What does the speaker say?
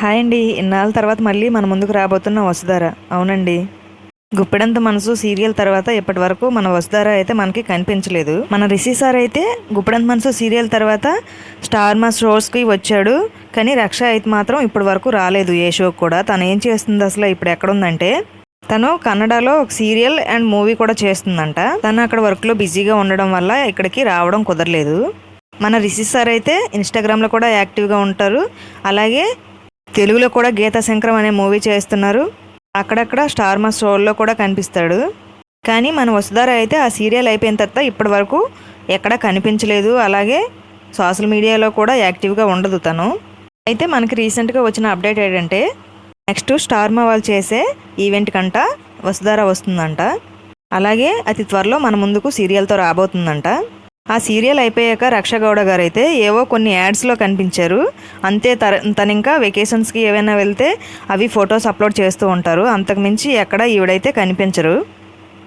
Hi అండి. ఇన్నాళ్ళ తర్వాత మళ్ళీ మన ముందుకు రాబోతున్న వసుధార. అవునండి. గుప్పెడంత మనసు సీరియల్ తర్వాత ఇప్పటి వరకు మన వసుధార అయితే మనకి కనిపించలేదు. మన రిషి సార్ అయితే గుప్పెడంత మనసు సీరియల్ తర్వాత స్టార్ మా షోస్కి వచ్చాడు. కానీ రక్ష అయితే మాత్రం ఇప్పటి వరకు రాలేదు. ఏ షోకి కూడా. తను ఏం చేస్తుంది అసలు ఇప్పుడు ఎక్కడుందంటే తను కన్నడలో ఒక సీరియల్ అండ్ మూవీ కూడా చేస్తుందంట. తను అక్కడ వర్క్లో బిజీగా ఉండడం వల్ల ఇక్కడికి రావడం కుదరలేదు. మన రిషి సార్ అయితే ఇన్స్టాగ్రామ్లో కూడా యాక్టివ్గా ఉంటారు. అలాగే తెలుగులో కూడా గీతా శంకరం అనే మూవీ చేస్తున్నారు. అక్కడక్కడ స్టార్ మా షోల్లో కూడా కనిపిస్తాడు. కానీ మన వసుధార అయితే ఆ సీరియల్ అయిపోయిన తర్వాత ఇప్పటి వరకు ఎక్కడా కనిపించలేదు. అలాగే సోషల్ మీడియాలో కూడా యాక్టివ్గా ఉండదు తను. అయితే మనకి రీసెంట్గా వచ్చిన అప్డేట్ ఏంటంటే నెక్స్ట్ స్టార్ మా వాళ్ళు చేసే ఈవెంట్ కంట వసుధార వస్తుందంట. అలాగే అతి త్వరలో మన ముందుకు సీరియల్తో రాబోతుందంట. ఆ సీరియల్ అయిపోయాక రక్షగౌడ గారు అయితే ఏవో కొన్ని యాడ్స్లో కనిపించారు. అంతే తర తను ఇంకా వెకేషన్స్కి ఏవైనా వెళ్తే అవి ఫొటోస్ అప్లోడ్ చేస్తూ ఉంటారు. అంతకుమించి ఎక్కడ ఈవిడైతే కనిపించరు.